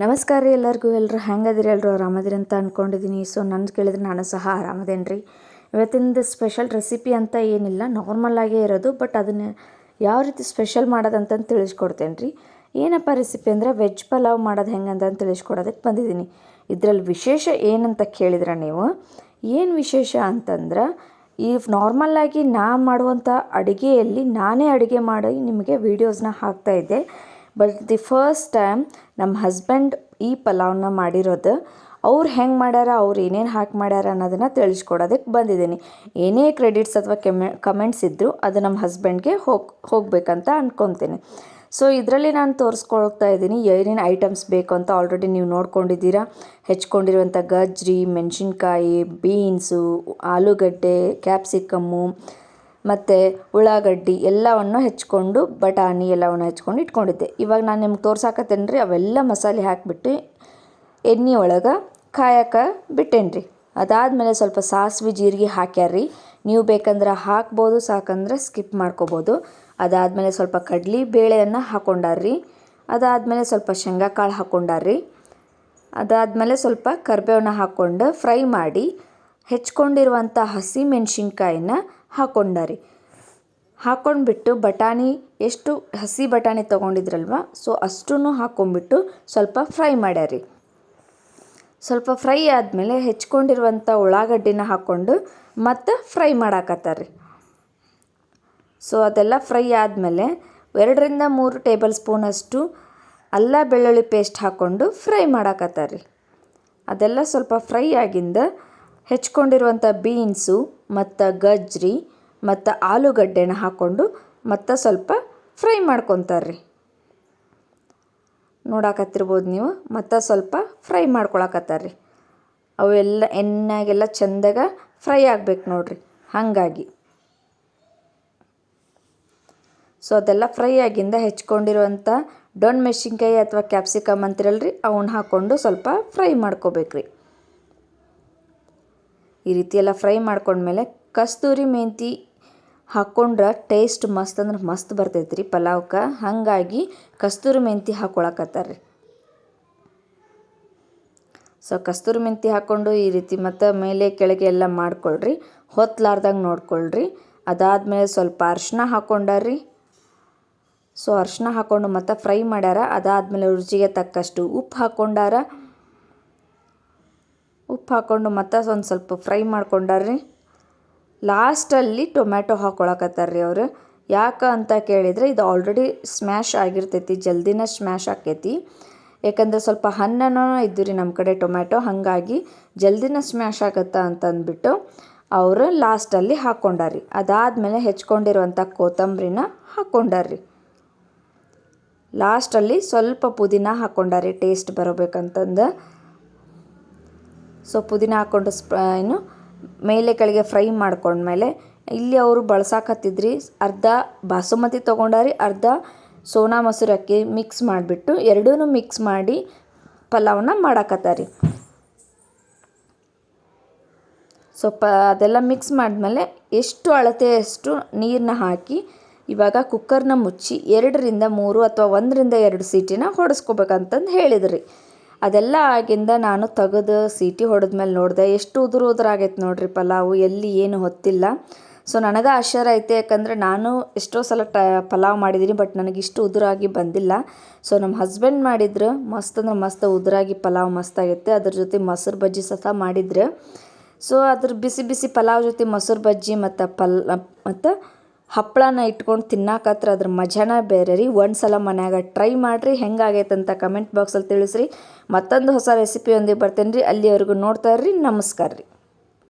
ನಮಸ್ಕಾರ ರೀ ಎಲ್ಲರಿಗೂ ಎಲ್ಲರೂ ಹೆಂಗದಿರಿ ಎಲ್ಲರೂ ಆರಾಮದಿರಿ ಅಂತ ಅಂದ್ಕೊಂಡಿದ್ದೀನಿ ಸೊ ನನ್ನ ಕೇಳಿದ್ರೆ ನಾನು ಸಹ ಆರಾಮದೇನು ರೀ ಇವತ್ತಿಂದು ಸ್ಪೆಷಲ್ ರೆಸಿಪಿ ಅಂತ ಏನಿಲ್ಲ ನಾರ್ಮಲಾಗೇ ಇರೋದು ಬಟ್ ಅದನ್ನು ಯಾವ ರೀತಿ ಸ್ಪೆಷಲ್ ಮಾಡೋದಂತಂದು ತಿಳಿಸ್ಕೊಡ್ತೇನೆ ರೀ ಏನಪ್ಪ ರೆಸಿಪಿ ಅಂದರೆ ವೆಜ್ ಪಲಾವ್ ಮಾಡೋದು ಹೆಂಗೆ ಅಂತ ತಿಳಿಸ್ಕೊಡೋದಕ್ಕೆ ಬಂದಿದ್ದೀನಿ ಇದರಲ್ಲಿ ವಿಶೇಷ ಏನಂತ ಕೇಳಿದ್ರೆ ನೀವು? ಏನು ವಿಶೇಷ ಅಂತಂದ್ರೆ ಈ ನಾರ್ಮಲ್ಲಾಗಿ ನಾ ಮಾಡುವಂಥ ಅಡುಗೆಯಲ್ಲಿ ನಾನೇ ಅಡುಗೆ ಮಾಡಿ ನಿಮಗೆ ವೀಡಿಯೋಸ್ನ ಹಾಕ್ತಾಯಿದ್ದೆ ಬಟ್ ದಿ ಫಸ್ಟ್ ಟೈಮ್ ನಮ್ಮ ಹಸ್ಬೆಂಡ್ ಈ ಪಲಾವ್ನ ಮಾಡಿರೋದು, ಅವ್ರು ಹೆಂಗೆ ಮಾಡ್ಯಾರ, ಅವ್ರು ಏನೇನು ಹಾಕಿ ಮಾಡ್ಯಾರ ಅನ್ನೋದನ್ನು ತಿಳಿಸ್ಕೊಡೋದಕ್ಕೆ ಬಂದಿದ್ದೀನಿ. ಏನೇ ಕ್ರೆಡಿಟ್ಸ್ ಅಥವಾ ಕೆಮೆ ಕಮೆಂಟ್ಸ್ ಇದ್ದರೂ ಅದು ನಮ್ಮ ಹಸ್ಬೆಂಡ್ಗೆ ಹೋಗಿ, ಹೋಗಬೇಕಂತ ಅಂದ್ಕೊತೀನಿ ಸೊ ಇದರಲ್ಲಿ ನಾನು ತೋರಿಸ್ಕೊಳ್ತಾ ಇದ್ದೀನಿ, ಏನೇನು ಐಟಮ್ಸ್ ಬೇಕು ಅಂತ ಆಲ್ರೆಡಿ ನೀವು ನೋಡ್ಕೊಂಡಿದ್ದೀರಾ. ಹೆಚ್ಕೊಂಡಿರುವಂಥ ಗಜ್ಜರಿ ಮೆಣಸಿನ್ಕಾಯಿ ಬೀನ್ಸು ಆಲೂಗಡ್ಡೆ ಕ್ಯಾಪ್ಸಿಕಮ್ಮು ಮತ್ತು ಉಳ್ಳಾಗಡ್ಡಿ ಎಲ್ಲವನ್ನು ಹೆಚ್ಕೊಂಡು, ಬಟಾಣಿ ಎಲ್ಲವನ್ನು ಹೆಚ್ಕೊಂಡು ಇಟ್ಕೊಂಡಿದ್ದೆ. ಇವಾಗ ನಾನು ನಿಮ್ಗೆ ತೋರ್ಸಾಕತ್ತೇನೆ ರೀ ಅವೆಲ್ಲ ಮಸಾಲೆ ಹಾಕಿಬಿಟ್ಟು ಎಣ್ಣೆ ಒಳಗೆ ಕಾಯಕ್ಕೆ ಬಿಟ್ಟೇನಿ ರೀ ಅದಾದಮೇಲೆ ಸ್ವಲ್ಪ ಸಾಸಿವೆ, ಜೀರಿಗೆ ಹಾಕ್ಯಾರ ರೀ ನೀವು ಬೇಕಂದ್ರೆ ಹಾಕ್ಬೋದು, ಸಾಕಂದ್ರೆ ಸ್ಕಿಪ್ ಮಾಡ್ಕೋಬೋದು. ಅದಾದಮೇಲೆ ಸ್ವಲ್ಪ ಕಡ್ಲಿ ಬೇಳೆಯನ್ನು ಹಾಕ್ಕೊಂಡಾರ್ರಿ ಅದಾದಮೇಲೆ ಸ್ವಲ್ಪ ಶೇಂಗಾ ಕಾಳು ಹಾಕ್ಕೊಂಡಾರ್ರಿ ಅದಾದಮೇಲೆ ಸ್ವಲ್ಪ ಕರಿಬೇವನ್ನ ಹಾಕ್ಕೊಂಡು ಫ್ರೈ ಮಾಡಿ ಹೆಚ್ಕೊಂಡಿರುವಂಥ ಹಸಿ ಮೆಣಸಿನ್ಕಾಯಿನ ಹಾಕ್ಕೊಂಡಾರಿ ಹಾಕ್ಕೊಂಡ್ಬಿಟ್ಟು ಬಟಾಣಿ, ಎಷ್ಟು ಹಸಿ ಬಟಾಣಿ ತೊಗೊಂಡಿದ್ರಲ್ವ, ಸೊ ಅಷ್ಟೂ ಹಾಕ್ಕೊಂಡ್ಬಿಟ್ಟು ಸ್ವಲ್ಪ ಫ್ರೈ ಮಾಡ್ಯಾರಿ. ಸ್ವಲ್ಪ ಫ್ರೈ ಆದಮೇಲೆ ಹೆಚ್ಕೊಂಡಿರುವಂಥ ಉಳ್ಳಾಗಡ್ಡಿನ ಹಾಕ್ಕೊಂಡು ಮತ್ತು ಫ್ರೈ ಮಾಡಾಕತ್ತಾರ್ರಿ. ಸೊ ಅದೆಲ್ಲ ಫ್ರೈ ಆದಮೇಲೆ ಎರಡರಿಂದ ಮೂರು ಟೇಬಲ್ ಸ್ಪೂನಷ್ಟು ಅಲ್ಲ ಬೆಳ್ಳುಳ್ಳಿ ಪೇಸ್ಟ್ ಹಾಕ್ಕೊಂಡು ಫ್ರೈ ಮಾಡಾಕತ್ತಾರ್ರಿ. ಅದೆಲ್ಲ ಸ್ವಲ್ಪ ಫ್ರೈ ಆಗಿಂದ ಹೆಚ್ಕೊಂಡಿರುವಂಥ ಬೀನ್ಸು, ಮತ್ತು ಗಜ್ರಿ, ಮತ್ತು ಆಲೂಗಡ್ಡೆನ ಹಾಕ್ಕೊಂಡು ಮತ್ತು ಸ್ವಲ್ಪ ಫ್ರೈ ಮಾಡ್ಕೊತಾರೆ ರೀ ನೋಡಾಕತ್ತಿರ್ಬೋದು ನೀವು, ಮತ್ತು ಸ್ವಲ್ಪ ಫ್ರೈ ಮಾಡ್ಕೊಳಕತ್ತಾರ್ರಿ. ಅವೆಲ್ಲ ಎಣ್ಣೆಗೆಲ್ಲ ಚೆಂದಾಗ ಫ್ರೈ ಆಗ್ಬೇಕು ನೋಡ್ರಿ, ಹಾಗಾಗಿ. ಸೊ, ಅದೆಲ್ಲ ಫ್ರೈ ಆಗಿಂದ ಹೆಚ್ಕೊಂಡಿರುವಂಥ ಡೊಣ್ ಮೆಣಸಿನ್ಕಾಯಿ ಅಥವಾ ಕ್ಯಾಪ್ಸಿಕಮ್ ಅಂತಿರಲ್ರಿ, ಅವನ್ನ ಹಾಕ್ಕೊಂಡು ಸ್ವಲ್ಪ ಫ್ರೈ ಮಾಡ್ಕೋಬೇಕ್ರಿ. ಈ ರೀತಿ ಎಲ್ಲ ಫ್ರೈ ಮಾಡ್ಕೊಂಡ್ಮೇಲೆ ಕಸ್ತೂರಿ ಮೆಂತಿ ಹಾಕ್ಕೊಂಡ್ರೆ ಟೇಸ್ಟ್ ಮಸ್ತ್ ಅಂದ್ರೆ ಮಸ್ತ್ ಬರ್ತೈತೆ ರೀ ಪಲಾವ್ಗೆ ಹಾಗಾಗಿ ಕಸ್ತೂರಿ ಮೆಂತಿ ಹಾಕ್ಕೊಳಕತ್ತಾರ್ರಿ ಸೊ ಕಸ್ತೂರಿ ಮೆಂತಿ ಹಾಕ್ಕೊಂಡು ಈ ರೀತಿ ಮತ್ತು ಮೇಲೆ ಕೆಳಗೆ ಎಲ್ಲ ಮಾಡ್ಕೊಳ್ರಿ. ಹೊತ್ತಲಾರ್ದಂಗೆ ನೋಡ್ಕೊಳ್ರಿ. ಅದಾದಮೇಲೆ ಸ್ವಲ್ಪ ಅರ್ಶಿನ ಹಾಕ್ಕೊಂಡ್ರಿ ಸೊ ಅರ್ಶಿನ ಹಾಕ್ಕೊಂಡು ಮತ್ತು ಫ್ರೈ ಮಾಡ್ಯಾರ. ಅದಾದಮೇಲೆ ರುಚಿಗೆ ತಕ್ಕಷ್ಟು ಉಪ್ಪು ಹಾಕ್ಕೊಂಡಾರ ಉಪ್ಪು ಹಾಕ್ಕೊಂಡು ಮತ್ತೆ ಒಂದು ಸ್ವಲ್ಪ ಫ್ರೈ ಮಾಡ್ಕೊಂಡಾರ್ರಿ. ಲಾಸ್ಟಲ್ಲಿ ಟೊಮ್ಯಾಟೊ ಹಾಕ್ಕೊಳಕತ್ತಾರ್ರಿ ಅವರು. ಯಾಕೆ ಅಂತ ಕೇಳಿದರೆ ಇದು ಆಲ್ರೆಡಿ ಸ್ಮ್ಯಾಶ್ ಆಗಿರ್ತೈತಿ, ಜಲ್ದಿನ ಸ್ಮ್ಯಾಶ್ ಆಕೈತಿ. ಯಾಕಂದರೆ ಸ್ವಲ್ಪ ಹಣ್ಣನೂ ಇದ್ದು ರೀ ನಮ್ಮ ಕಡೆ ಟೊಮ್ಯಾಟೊ, ಹಾಗಾಗಿ ಜಲ್ದಿನ ಸ್ಮ್ಯಾಶ್ ಆಗತ್ತೆ ಅಂತಂದ್ಬಿಟ್ಟು ಅವರು ಲಾಸ್ಟಲ್ಲಿ ಹಾಕ್ಕೊಂಡಾರ್ರಿ ಅದಾದಮೇಲೆ ಹೆಚ್ಕೊಂಡಿರುವಂಥ ಕೊತ್ತಂಬರಿನ ಹಾಕ್ಕೊಂಡಾರ್ರಿ ಲಾಸ್ಟಲ್ಲಿ ಸ್ವಲ್ಪ ಪುದೀನ ಹಾಕ್ಕೊಂಡಾರಿ ಟೇಸ್ಟ್ ಬರಬೇಕಂತಂದು. ಸೊ ಪುದೀನ ಹಾಕ್ಕೊಂಡು ಸ್ಪ, ಏನು, ಮೇಲೆ ಕೆಳಗೆ ಫ್ರೈ ಮಾಡ್ಕೊಂಡ್ಮೇಲೆ ಇಲ್ಲಿ ಅವರು ಬಳಸಾಕತ್ತಿದ್ರಿ ಅರ್ಧ ಬಾಸುಮತಿ ತೊಗೊಂಡಾರಿ ಅರ್ಧ ಸೋನಾ ಮೊಸರು ಅಕ್ಕಿ ಮಿಕ್ಸ್ ಮಾಡಿಬಿಟ್ಟು ಎರಡೂ ಮಿಕ್ಸ್ ಮಾಡಿ ಪಲಾವ್ನ ಮಾಡಾಕತ್ತಾರಿ. ಸೊ ಪ ಅದೆಲ್ಲ ಮಿಕ್ಸ್ ಮಾಡಿದ್ಮೇಲೆ ಎಷ್ಟು ಅಳತೆಯಷ್ಟು ನೀರನ್ನ ಹಾಕಿ ಇವಾಗ ಕುಕ್ಕರ್ನ ಮುಚ್ಚಿ ಎರಡರಿಂದ ಮೂರು ಅಥವಾ ಒಂದರಿಂದ ಎರಡು ಸೀಟಿನ ಹೊಡೆಸ್ಕೋಬೇಕಂತಂದು ಹೇಳಿದ್ರಿ. ಅದೆಲ್ಲ ಆಗಿಂದ ನಾನು ತೆಗೆದು ಸೀಟಿ ಹೊಡೆದ್ಮೇಲೆ ನೋಡಿದೆ, ಎಷ್ಟು ಉದುರು ಉದುರಾಗೈತೆ ನೋಡ್ರಿ ಪಲಾವು, ಎಲ್ಲಿ ಏನು ಹೊತ್ತಿಲ್ಲ. ಸೊ ನನಗೆ ಆಶ್ಚರ್ಯ ಐತೆ, ಯಾಕಂದರೆ ನಾನು ಎಷ್ಟೋ ಸಲ ಟ, ಪಲಾವ್ ಮಾಡಿದ್ದೀನಿ ಬಟ್ ನನಗೆ ಇಷ್ಟು ಉದುರಾಗಿ ಬಂದಿಲ್ಲ. ಸೊ ನಮ್ಮ ಹಸ್ಬೆಂಡ್ ಮಾಡಿದ್ರು, ಮಸ್ತ್ ಅಂದ್ರೆ ಮಸ್ತ್ ಉದುರಾಗಿ ಪಲಾವ್ ಮಸ್ತಾಗೈತೆ ಅದ್ರ ಜೊತೆ ಮೊಸರು ಬಜ್ಜಿ ಸಹ ಮಾಡಿದ್ರು. ಸೊ ಅದ್ರ ಬಿಸಿ ಬಿಸಿ ಪಲಾವ್ ಜೊತೆ ಮೊಸರು ಬಜ್ಜಿ ಮತ್ತು ಪಲ್, ಮತ್ತು ಹಪ್ಪಳನ ಇಟ್ಕೊಂಡು ತಿನ್ನಾಕತ್ರ ಅದ್ರ ಮಜಾನ ಬೇರೆ ರೀ. ಒಂದು ಸಲ ಮನ್ಯಾಗ ಟ್ರೈ ಮಾಡಿರಿ, ಹೆಂಗಾಗೈತೆ ಅಂತ ಕಮೆಂಟ್ ಬಾಕ್ಸಲ್ಲಿ ತಿಳಿಸ್ರಿ. ಮತ್ತೊಂದು ಹೊಸ ರೆಸಿಪಿಯೊಂದಿಗೆ ಬರ್ತೇನೆ ರೀ ಅಲ್ಲಿವರೆಗೂ ನೋಡ್ತಾ ಇರ್ರಿ ನಮಸ್ಕಾರ ರೀ